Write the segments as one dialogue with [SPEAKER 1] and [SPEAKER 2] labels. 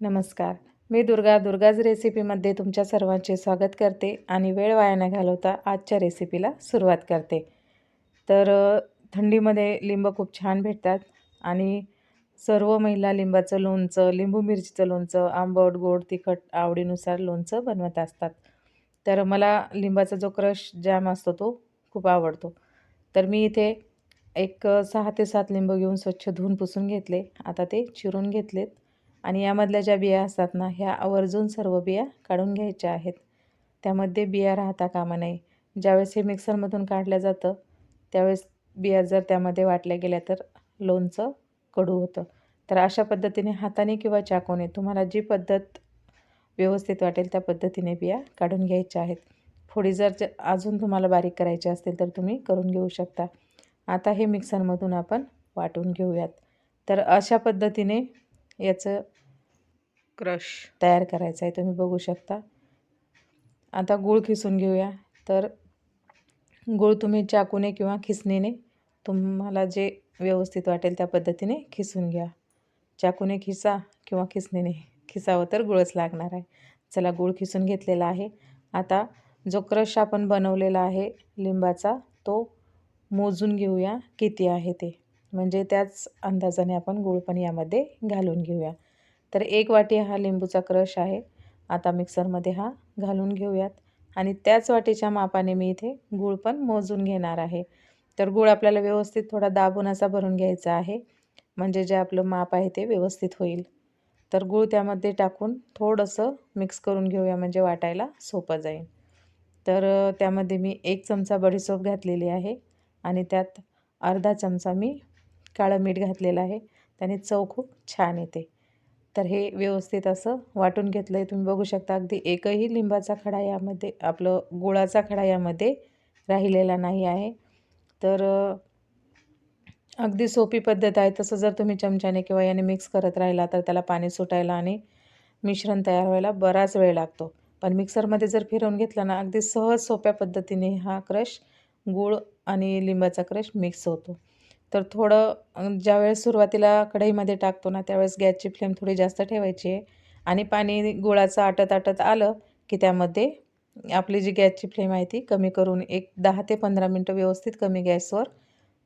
[SPEAKER 1] नमस्कार. मी दुर्गा दुर्गाज रेसिपीमध्ये तुमच्या सर्वांचे स्वागत करते आणि वेळ वाया न घालवता आजच्या रेसिपीला सुरुवात करते. तर थंडीमध्ये लिंब खूप छान भेटतात आणि सर्व महिला लिंबाचं लोणचं लिंबू मिरचीचं लोणचं आंबट गोड तिखट आवडीनुसार लोणचं बनवत असतात. तर मला लिंबाचा जो क्रश जॅम असतो तो खूप आवडतो. तर मी इथे एक सहा ते सात लिंब घेऊन स्वच्छ धुवून पुसून घेतले. आता ते चिरून घेतलेत. आणि यामधल्या ज्या बिया असतात ना ह्या आवर्जून सर्व बिया काढून घ्यायच्या आहेत. त्यामध्ये बिया राहता कामा नये. ज्यावेळेस हे मिक्सरमधून काढलं जातं त्यावेळेस बिया जर त्यामध्ये वाटल्या गेल्या तर लोणचं कडू होतं. तर अशा पद्धतीने हाताने किंवा चाकूने तुम्हाला जी पद्धत व्यवस्थित वाटेल त्या पद्धतीने बिया काढून घ्यायच्या आहेत. फोडी जर ज- अजून तुम्हाला बारीक करायची असतील तर तुम्ही करून घेऊ शकता. आता हे मिक्सरमधून आपण वाटून घेऊयात. तर अशा पद्धतीने याचं क्रश. तयार करायचा आहे तुम्ही बघू शकता. आता गूळ खिसून घेऊया. तर गूळ तुम्ही चाकूने किंवा खिसणीने तुम्हाला जे व्यवस्थित वाटेल त्या पद्धतीने खिसून घ्या. चाकूने खिसा किंवा खिसणीने खिसावं तर गुळच लागणार आहे. चला गूळ खिसून घेतलेला आहे. आता जो क्रश आपण बनवलेला आहे लिंबाचा तो मोजून घेऊया किती आहे ते. म्हणजे त्याच अंदाजाने आपण गूळ पण यामध्ये घालून घेऊया. तर एक वाटी हा लिंबूचा क्रश आहे. आता मिक्सरमध्ये हा घालून घेऊयात. आणि त्याच वाटीच्या मापाने मी इथे गूळ पण मोजून घेणार आहे. तर गूळ आपल्याला व्यवस्थित थोडा दाबून असा भरून घ्यायचा आहे. म्हणजे जे आपलं माप आहे ते व्यवस्थित होईल. तर गूळ त्यामध्ये टाकून थोडंसं मिक्स करून घेऊया म्हणजे वाटायला सोपं जाईल. तर त्यामध्ये मी एक चमचा बडीसोप घातलेली आहे. आणि त्यात अर्धा चमचा मी काळं मीठ घातलेलं आहे. त्याने चव खूप छान येते. तर हे व्यवस्थित असं वाटून घेतलं आहे तुम्ही बघू शकता अगदी एकही लिंबाचा खडा यामध्ये आपलं गुळाचा खडा यामध्ये राहिलेला नाही आहे. तर अगदी सोपी पद्धत आहे. तसं जर तुम्ही चमच्याने किंवा याने मिक्स करत राहिला तर त्याला पाणी सुटायला आणि मिश्रण तयार व्हायला बराच वेळ लागतो. पण मिक्सरमध्ये जर फिरवून घेतला ना अगदी सहज सोप्या पद्धतीने हा क्रश गूळ आणि लिंबाचा क्रश मिक्स होतो. तर थोडं ज्यावेळेस सुरुवातीला कढईमध्ये टाकतो ना त्यावेळेस गॅसची फ्लेम थोडी जास्त ठेवायची आहे. आणि पाणी गुळाचं आटत आटत आलं की त्यामध्ये आपली जी गॅसची फ्लेम आहे ती कमी करून एक दहा ते पंधरा मिनटं व्यवस्थित कमी गॅसवर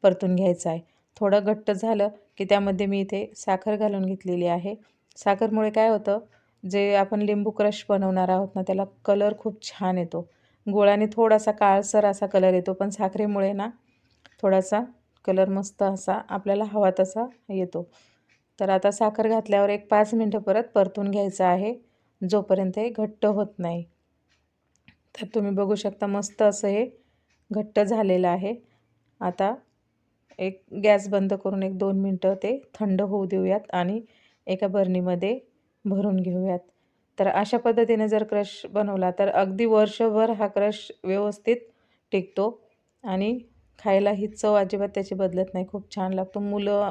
[SPEAKER 1] परतून घ्यायचं आहे. थोडं घट्ट झालं की त्यामध्ये मी इथे साखर घालून घेतलेली आहे. साखरमुळे काय होतं जे आपण लिंबू क्रश बनवणार आहोत ना त्याला कलर खूप छान येतो. गुळाने थोडासा काळसर असा कलर येतो पण साखरेमुळे ना थोडासा कलर मस्त असा आपल्याला हवा तसा येतो. तर आता साखर घातल्यावर एक पाच मिनटं परत परतून घ्यायचं आहे. जोपर्यंत हे घट्ट होत नाही. तर तुम्ही बघू शकता मस्त असं हे घट्ट झालेलं आहे. आता एक गॅस बंद करून एक दोन मिनटं ते थंड होऊ देऊयात आणि एका बरणीमध्ये भरून घेऊयात. तर अशा पद्धतीने जर क्रश बनवला तर अगदी वर्षभर हा क्रश व्यवस्थित टिकतो आणि खायला ही चव अजिबात त्याची बदलत नाही. खूप छान लागतो. मुलं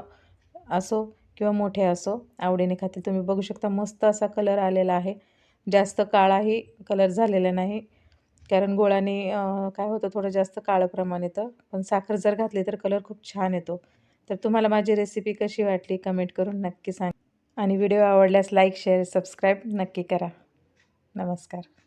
[SPEAKER 1] असो किंवा मोठे असो आवडीने खाते तुम्ही बघू शकता मस्त असा कलर आलेला आहे. जास्त काळाही कलर झालेला नाही. कारण गोळाने काय होतं थोडं जास्त काळं प्रमाण येतं. पण साखर जर घातली तर कलर खूप छान येतो. तर तुम्हाला माझी रेसिपी कशी वाटली कमेंट करून नक्की सांग. आणि व्हिडिओ आवडल्यास लाईक शेअर सबस्क्राईब नक्की करा. नमस्कार.